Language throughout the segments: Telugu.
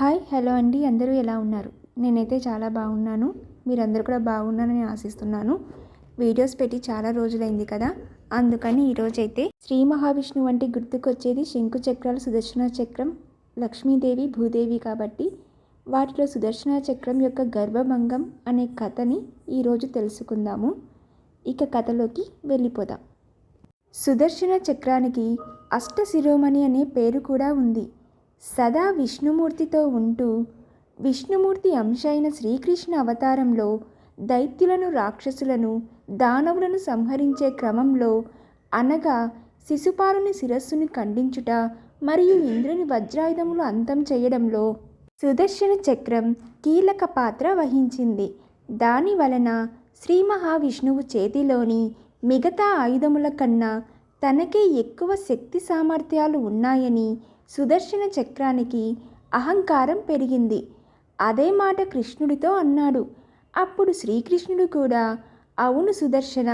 హాయ్ హలో అండి. అందరూ ఎలా ఉన్నారు? నేనైతే చాలా బాగున్నాను. మీరందరూ కూడా బాగున్నారని ఆశిస్తున్నాను. వీడియోస్ పెట్టి చాలా రోజులైంది కదా? అందుకని ఈరోజైతే శ్రీ మహావిష్ణువు వంటి గుర్తుకొచ్చేది శంకు చక్రాలు సుదర్శన చక్రం లక్ష్మీదేవి భూదేవి కాబట్టి. వాటిలో సుదర్శన చక్రం యొక్క గర్భభంగం అనే కథని ఈరోజు తెలుసుకుందాము. ఇక కథలోకి వెళ్ళిపోదాం. సుదర్శన చక్రానికి అష్ట శిరోమణి అనే పేరు కూడా ఉంది. సదా విష్ణుమూర్తితో ఉంటూ విష్ణుమూర్తి అంశ అయిన శ్రీకృష్ణ అవతారంలో దైత్యులను రాక్షసులను దానవులను సంహరించే క్రమంలో అనగా శిశుపాలుని శిరస్సును ఖండించుట మరియు ఇంద్రుని వజ్రాయుధములు అంతం చేయడంలో సుదర్శన చక్రం కీలక పాత్ర వహించింది. దాని వలన శ్రీ మహావిష్ణువు చేతిలోని మిగతా ఆయుధముల కన్నా తనకే ఎక్కువ శక్తి సామర్థ్యాలు ఉన్నాయని సుదర్శన చక్రానికి అహంకారం పెరిగింది. అదే మాట కృష్ణుడితో అన్నాడు. అప్పుడు శ్రీకృష్ణుడు కూడా అవును సుదర్శన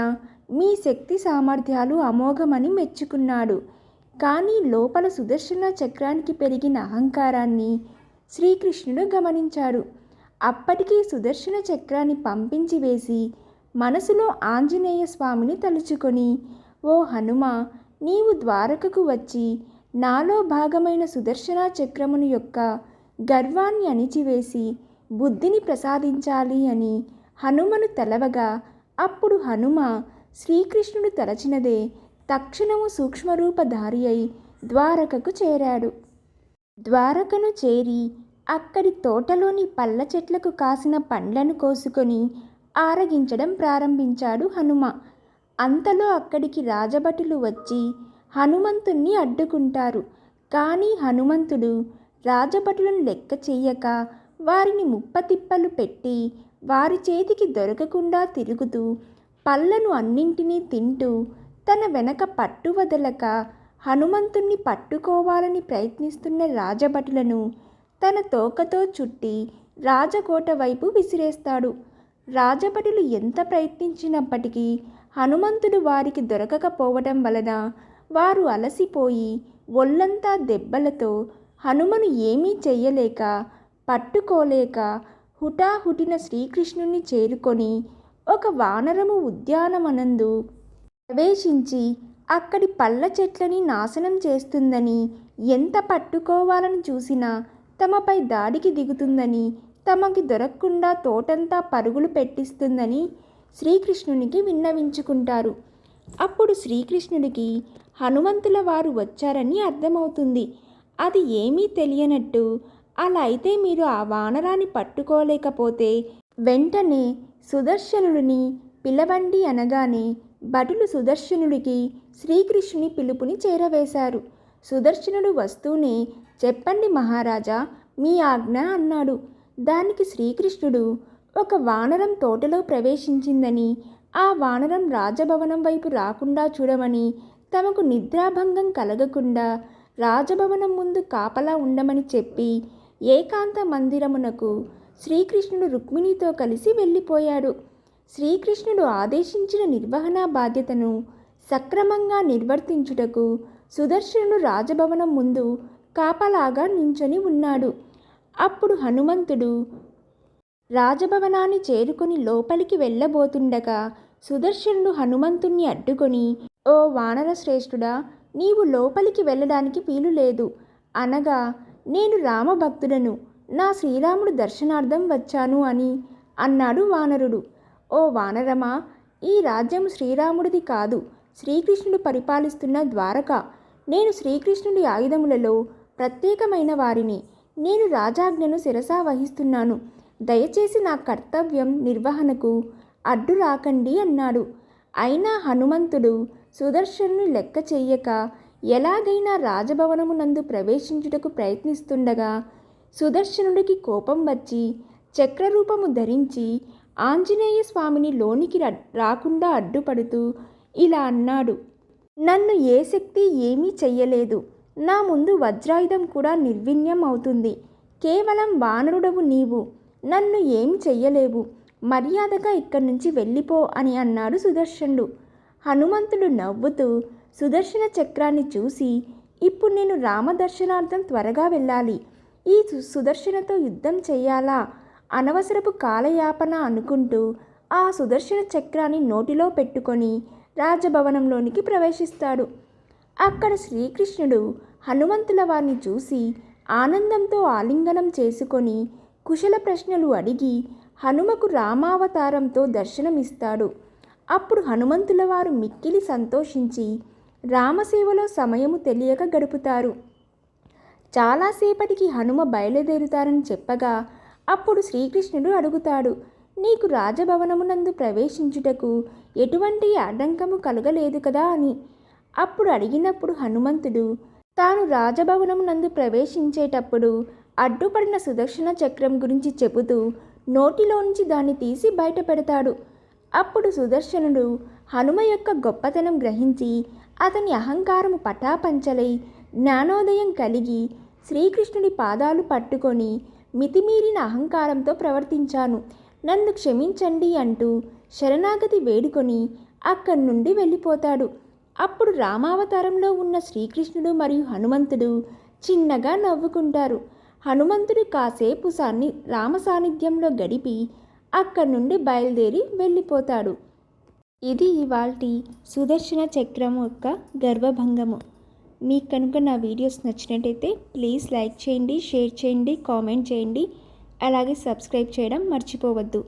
మీ శక్తి సామర్థ్యాలు అమోఘమని మెచ్చుకున్నాడు. కానీ లోపల సుదర్శన చక్రానికి పెరిగిన అహంకారాన్ని శ్రీకృష్ణుడు గమనించాడు. అప్పటికీ సుదర్శన చక్రాన్ని పంపించి వేసి మనసులో ఆంజనేయ స్వామిని తలుచుకొని ఓ హనుమ నీవు ద్వారకకు వచ్చి నాలో భాగమైన సుదర్శన చక్రమును యొక్క గర్వాన్ని అణిచివేసి బుద్ధిని ప్రసాదించాలి అని హనుమను తెలవగా అప్పుడు హనుమ శ్రీకృష్ణుడు తలచినదే తక్షణము సూక్ష్మరూపధారి అయి ద్వారకకు చేరాడు. ద్వారకను చేరి అక్కడి తోటలోని పళ్ళ చెట్లకు కాసిన పండ్లను కోసుకొని ఆరగించడం ప్రారంభించాడు హనుమ. అంతలో అక్కడికి రాజభటులు వచ్చి హనుమంతుణ్ణి అడ్డుకుంటారు. కానీ హనుమంతుడు రాజభటులను లెక్క చెయ్యక వారిని ముప్పతిప్పలు పెట్టి వారి చేతికి దొరకకుండా తిరుగుతూ పళ్ళను అన్నింటినీ తింటూ తన వెనక పట్టు వదలక హనుమంతుణ్ణి పట్టుకోవాలని ప్రయత్నిస్తున్న రాజభటులను తన తోకతో చుట్టి రాజకోట వైపు విసిరేస్తాడు. రాజభటులు ఎంత ప్రయత్నించినప్పటికీ హనుమంతుడు వారికి దొరకకపోవటం వలన వారు అలసిపోయి ఒళ్ళంతా దెబ్బలతో హనుమను ఏమీ చెయ్యలేక పట్టుకోలేక హుటాహుటిన శ్రీకృష్ణుని చేరుకొని ఒక వానరము ఉద్యానవనందు ప్రవేశించి అక్కడి పళ్ళ చెట్లని నాశనం చేస్తుందని ఎంత పట్టుకోవాలని చూసినా తమపై దాడికి దిగుతుందని తమకి దొరకకుండా తోటంతా పరుగులు పెట్టిస్తుందని శ్రీకృష్ణునికి విన్నవించుకుంటారు. అప్పుడు శ్రీకృష్ణుడికి హనుమంతుల వారు వచ్చారని అర్థమవుతుంది. అది ఏమీ తెలియనట్టు అలా అయితే మీరు ఆ వానరాన్ని పట్టుకోలేకపోతే వెంటనే సుదర్శనుడిని పిలవండి అనగానే భటులు సుదర్శనుడికి శ్రీకృష్ణుని పిలుపుని చేరవేశారు. సుదర్శనుడు వస్తూనే చెప్పండి మహారాజా మీ ఆజ్ఞ అన్నాడు. దానికి శ్రీకృష్ణుడు ఒక వానరం తోటలో ప్రవేశించిందని ఆ వానరం రాజభవనం వైపు రాకుండా చూడమని తమకు నిద్రాభంగం కలగకుండా రాజభవనం ముందు కాపలా ఉండమని చెప్పి ఏకాంత మందిరమునకు శ్రీకృష్ణుడు రుక్మిణితో కలిసి వెళ్ళిపోయాడు. శ్రీకృష్ణుడు ఆదేశించిన నిర్వహణ బాధ్యతను సక్రమంగా నిర్వర్తించుటకు సుదర్శనుడు రాజభవనం ముందు కాపలాగా నించొని ఉన్నాడు. అప్పుడు హనుమంతుడు రాజభవనాన్ని చేరుకొని లోపలికి వెళ్ళబోతుండగా సుదర్శనుడు హనుమంతుణ్ణి అడ్డుకొని ఓ వానర శ్రేష్ఠుడా నీవు లోపలికి వెళ్ళడానికి వీలు లేదు. అనగా నేను రామభక్తుడను నా శ్రీరాముడు దర్శనార్థం వచ్చాను అని అన్నాడు వానరుడు. ఓ వానరమా ఈ రాజ్యం శ్రీరాముడిది కాదు. శ్రీకృష్ణుడు పరిపాలిస్తున్న ద్వారక. నేను శ్రీకృష్ణుడి ఆయుధములలో ప్రత్యేకమైన వారిని. నేను రాజాజ్ఞను శిరసా వహిస్తున్నాను. దయచేసి నా కర్తవ్యం నిర్వహణకు అడ్డు రాకండి అన్నాడు. అయినా హనుమంతుడు సుదర్శనుని లెక్క చెయ్యక ఎలాగైనా రాజభవనమునందు ప్రవేశించుటకు ప్రయత్నిస్తుండగా సుదర్శనుడికి కోపం వచ్చి చక్రరూపము ధరించి ఆంజనేయ స్వామిని లోనికి రాకుండా అడ్డుపడుతూ ఇలా అన్నాడు. నన్ను ఏ శక్తి ఏమీ చెయ్యలేదు. నా ముందు వజ్రాయుధం కూడా నిర్విణ్యం అవుతుంది కేవలం వానరుడవు నీవు. నన్ను ఏం చెయ్యలేవు. మర్యాదగా ఇక్కడి నుంచి వెళ్ళిపో అని అన్నాడు సుదర్శనుడు. హనుమంతుడు నవ్వుతూ సుదర్శన చక్రాన్ని చూసి ఇప్పుడు నేను రామదర్శనార్థం త్వరగా వెళ్ళాలి. ఈ సు- సుదర్శనతో యుద్ధం చేయాలా? అనవసరపు కాలయాపన అనుకుంటూ ఆ సుదర్శన చక్రాన్ని నోటిలో పెట్టుకొని రాజభవనంలోనికి ప్రవేశిస్తాడు. అక్కడ శ్రీకృష్ణుడు హనుమంతుల వారిని చూసి ఆనందంతో ఆలింగనం చేసుకొని కుశల ప్రశ్నలు అడిగి హనుమకు రామావతారంతో దర్శనమిస్తాడు. అప్పుడు హనుమంతుల వారు మిక్కిలి సంతోషించి రామసేవలో సమయము తెలియక గడుపుతారు. చాలాసేపటికి హనుమ బయలుదేరుతారని చెప్పగా అప్పుడు శ్రీకృష్ణుడు అడుగుతాడు నీకు రాజభవనమునందు ప్రవేశించుటకు ఎటువంటి ఆటంకము కలగలేదు కదా? అని. అప్పుడు అడిగినప్పుడు హనుమంతుడు తాను రాజభవనమునందు ప్రవేశించేటప్పుడు అడ్డుపడిన సుదర్శన చక్రం గురించి చెబుతూ నోటిలోంచి దాన్ని తీసి బయట పెడతాడు. అప్పుడు సుదర్శనుడు హనుమ యొక్క గొప్పతనం గ్రహించి అతని అహంకారము పటాపంచలై జ్ఞానోదయం కలిగి శ్రీకృష్ణుడి పాదాలు పట్టుకొని మితిమీరిన అహంకారంతో ప్రవర్తించాను. నన్ను క్షమించండి అంటూ శరణాగతి వేడుకొని అక్కడి నుండి వెళ్ళిపోతాడు. అప్పుడు రామావతారంలో ఉన్న శ్రీకృష్ణుడు మరియు హనుమంతుడు చిన్నగా నవ్వుకుంటారు. హనుమంతుడు కాసేపు సాన్ని రామ సాన్నిధ్యంలో గడిపి అక్కడి నుండి బయలుదేరి వెళ్ళిపోతాడు. ఇది ఇవాల్టి సుదర్శన చక్రం యొక్క గర్వభంగము. మీకు కనుక నా వీడియోస్ నచ్చినట్టయితే ప్లీజ్ లైక్ చేయండి షేర్ చేయండి కామెంట్ చేయండి. అలాగే సబ్స్క్రైబ్ చేయడం మర్చిపోవద్దు.